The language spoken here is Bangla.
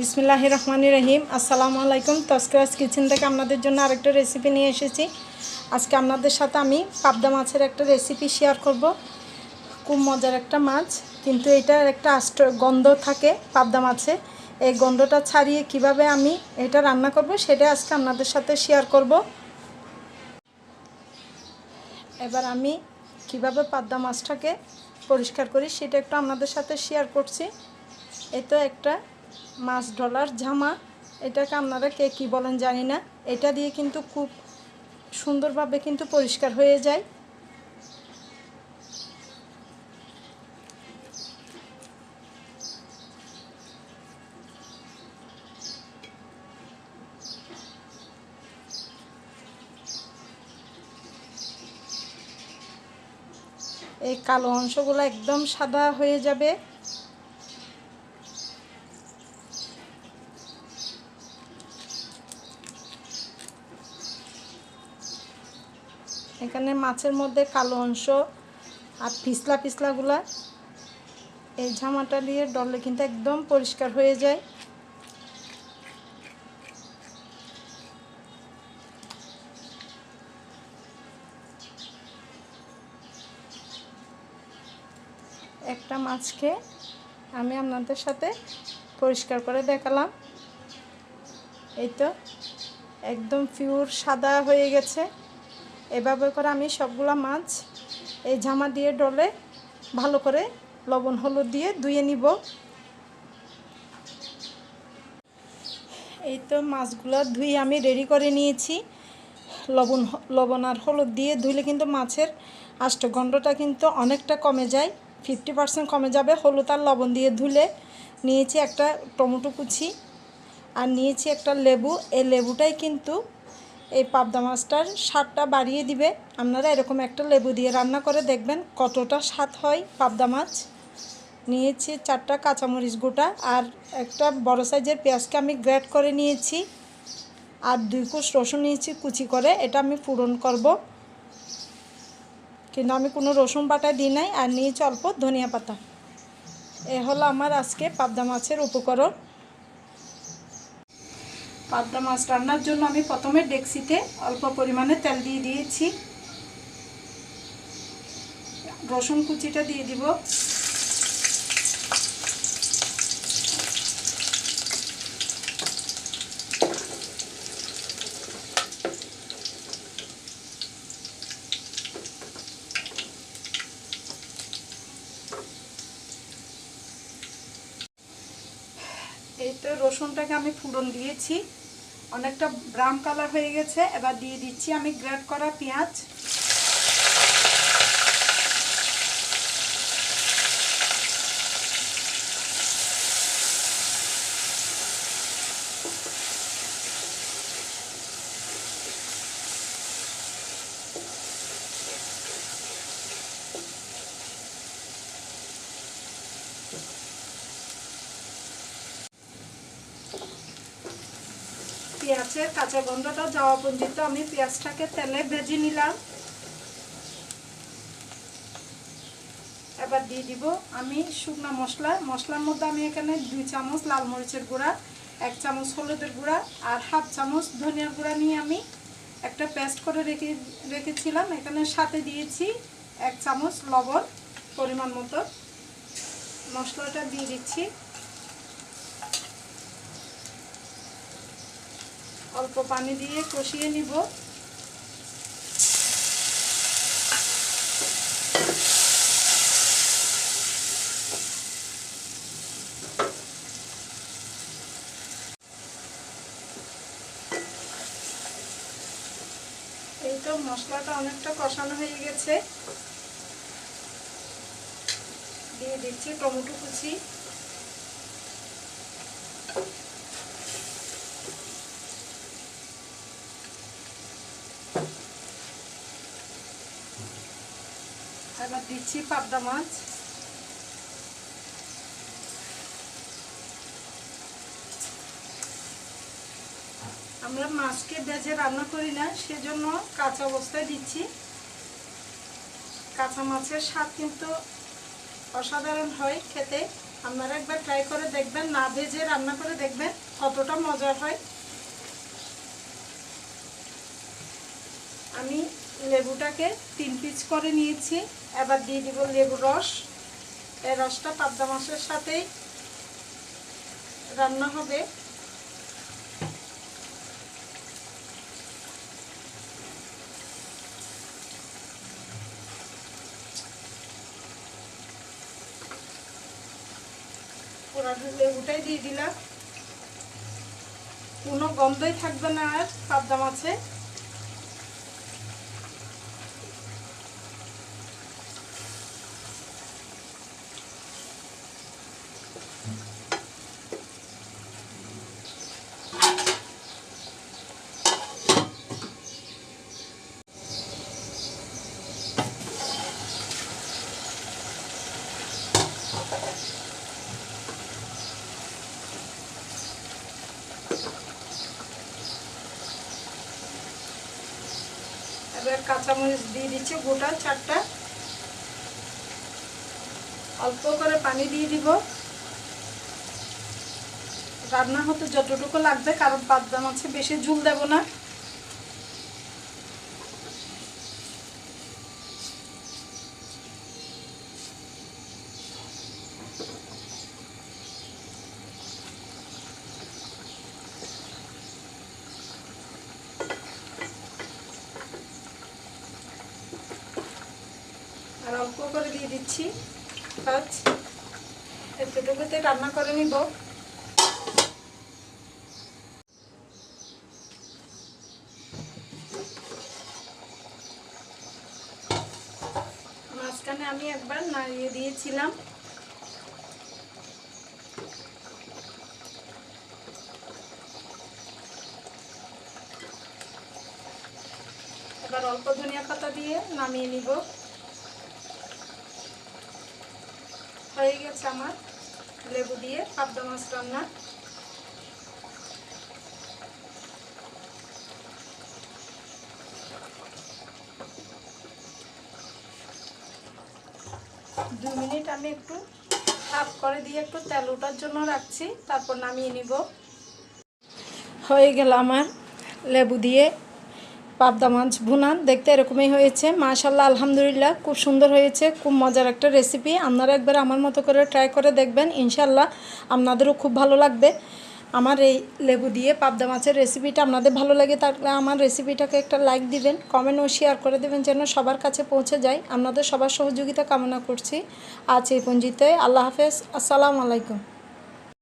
বিসমিল্লাহ রহমান রহিম। আসসালামু আলাইকুম। তস্করাজ কিচেন থেকে আপনাদের জন্য আরেকটা রেসিপি নিয়ে এসেছি। আজকে আপনাদের সাথে আমি পাবদা মাছের একটা রেসিপি শেয়ার করব। খুব মজার একটা মাছ, কিন্তু এটার একটা আষ্ট গন্ধ থাকে পাবদা মাছে। এই গন্ধটা ছাড়িয়ে কীভাবে আমি এটা রান্না করব, সেটা আজকে আপনাদের সাথে শেয়ার করব। এবার আমি কীভাবে পাবদা মাছটাকে পরিষ্কার করি, সেটা একটু আপনাদের সাথে শেয়ার করছি। এ তো একটা মাছ ডলার জামা, এটাকে আপনারা কে কী বলেন জানি না। এটা দিয়ে কিন্তু খুব সুন্দরভাবে কিন্তু পরিষ্কার হয়ে যায়। এই কালো অংশগুলো একদম সাদা হয়ে যাবে। এখানে মাছের মধ্যে কালো অংশ আর পিছলা পিছলাগুলা। এই ঝামাটা দিয়ে ডললে কিন্তু একদম পরিষ্কার হয়ে যায়। একটা মাছকে আমি আপনাদের সাথে পরিষ্কার করে দেখালাম। এই তো, একদম পিওর সাদা হয়ে গেছে। এভাবে করে আমি সবগুলা মাছ এই জামা দিয়ে ডলে ভালো করে লবণ, হলুদ দিয়ে ধুয়ে নিব। এই তো মাছগুলো ধুয়ে আমি রেডি করে নিয়েছি। লবণ লবণ আর হলুদ দিয়ে ধুলে কিন্তু মাছের আষ্টগন্ধটা কিন্তু অনেকটা কমে যায়। ফিফটি পার্সেন্ট কমে যাবে। হলুদ আর লবণ দিয়ে ধুলে নিয়েছি একটা টমেটো কুচি আর নিয়েছি একটা লেবু। এই লেবুটাই কিন্তু এই পাবদা মাছটার স্বাদটা বাড়িয়ে দিবে। আপনারা এরকম একটা লেবু দিয়ে রান্না করে দেখবেন কতটা স্বাদ হয় পাবদা মাছ। নিয়েছি চারটা কাঁচামরিচ গোটা আর একটা বড় সাইজের পেঁয়াজকে আমি গ্রেট করে নিয়েছি। আর দুই কুচ রসুন নিয়েছি কুচি করে, এটা আমি পূরণ করব। কিন্তু আমি কোনো রসুন বাটা দিই নাই আর নিয়েছি অল্প ধনিয়া পাতা। এ হলো আমার আজকে পাবদা মাছের উপকরণ। পাবদা মাছ রান্নার জন্য আমি প্রথমে ডেক্সিতে অল্প পরিমাণে তেল দিয়ে দিয়েছি। রসুন কুচিটা দিয়ে দিব। এই তো রসুনটাকে আমি ফুরন দিয়েছি। অনেকটা ব্রাউন কালার হয়ে গেছে। এবার দিয়ে দিচ্ছি আমি গ্রেড করা পেঁয়াজ। পেঁয়াজের কাঁচা গন্ধটা যাওয়া পর্যন্ত আমি পেঁয়াজটাকে তেলে ভেজে নিলাম। এবার দিয়ে দিব আমি শুকনো মশলা। মশলার মধ্যে আমি এখানে দুই চামচ লাল মরিচের গুঁড়া, এক চামচ হলুদের গুঁড়া আর হাফ চামচ ধনিয়ার গুঁড়া নিয়ে আমি একটা পেস্ট করে রেখে, রেখেছিলাম। এখানে সাথে দিয়েছি এক চামচ লবণ পরিমাণ মতো। মশলাটা দিয়ে দিচ্ছি। অল্প পানি দিয়ে কষিয়ে নিব। এই তো মশলাটা অনেকটা কষানো হয়ে গেছে। দিয়ে দিচ্ছি টমেটো কুচি। দিচ্ছি পাবদা মাছ। আমরা মাছকে ভেজে রান্না করি না, সেজন্য কাঁচা অবস্থায় দিচ্ছি। কাঁচা মাছের স্বাদ কিন্তু অসাধারণ হয় খেতে। আপনারা একবার ট্রাই করে দেখবেন, না ভেজে রান্না করে দেখবেন কতটা মজার হয়। আমি লেবুটাকে তিন পিস করে নিয়েছি। এবার দিয়ে দিব লেবুর রস। এই রসটা পাবদা মাছের সাথেই রান্না হবে। লেবুটাই দিয়ে দিলাম। কোনো গন্ধই থাকবে না আর পাবদা মাছে। এবার কাঁচামরিচ দিয়ে দিচ্ছি, গোটা চারটা। অল্প করে পানি দিয়ে দিব। রান্না হতে যতটুকু লাগবে, কারণ পাবদা মাছে বেশি ঝুল দেব না আর অল্প করে দিয়ে দিচ্ছি। কাজ এতটুকুতে রান্না করে নিব। মাঝখানে আমি একবার নাড়িয়ে দিয়েছিলাম। এবার অল্প ধনিয়া পাতা দিয়ে নামিয়ে নিব। হয়ে গেছে আমার লেবু দিয়ে পাবদা মাছ রান্না। দু মিনিট আমি একটু হাফ করে দিয়ে একটু তেল ওঠার জন্য রাখছি, তারপর নামিয়ে নিব। হয়ে গেল আমার লেবু দিয়ে পাবদা মাছ ভুনান, দেখতে এরকমই হয়েছে। মাশাল্লাহ আলহামদুলিল্লাহ, খুব সুন্দর হয়েছে, খুব মজার একটা রেসিপি আপনারা একবার আমার মতো করে ট্রাই করে দেখবেন ইনশাল্লাহ আপনাদেরও খুব ভালো লাগবে। আমার এই লেবু দিয়ে পাবদা মাছের রেসিপিটা আপনাদের ভালো লাগে তাহলে আমার রেসিপিটাকে একটা লাইক দিবেন কমেন্ট ও শেয়ার করে দেবেন যেন সবার কাছে পৌঁছে যায়। আপনাদের সবার সহযোগিতা কামনা করছি। আজ এই পঞ্জিতে আল্লাহ হাফেজ, আসসালামু আলাইকুম।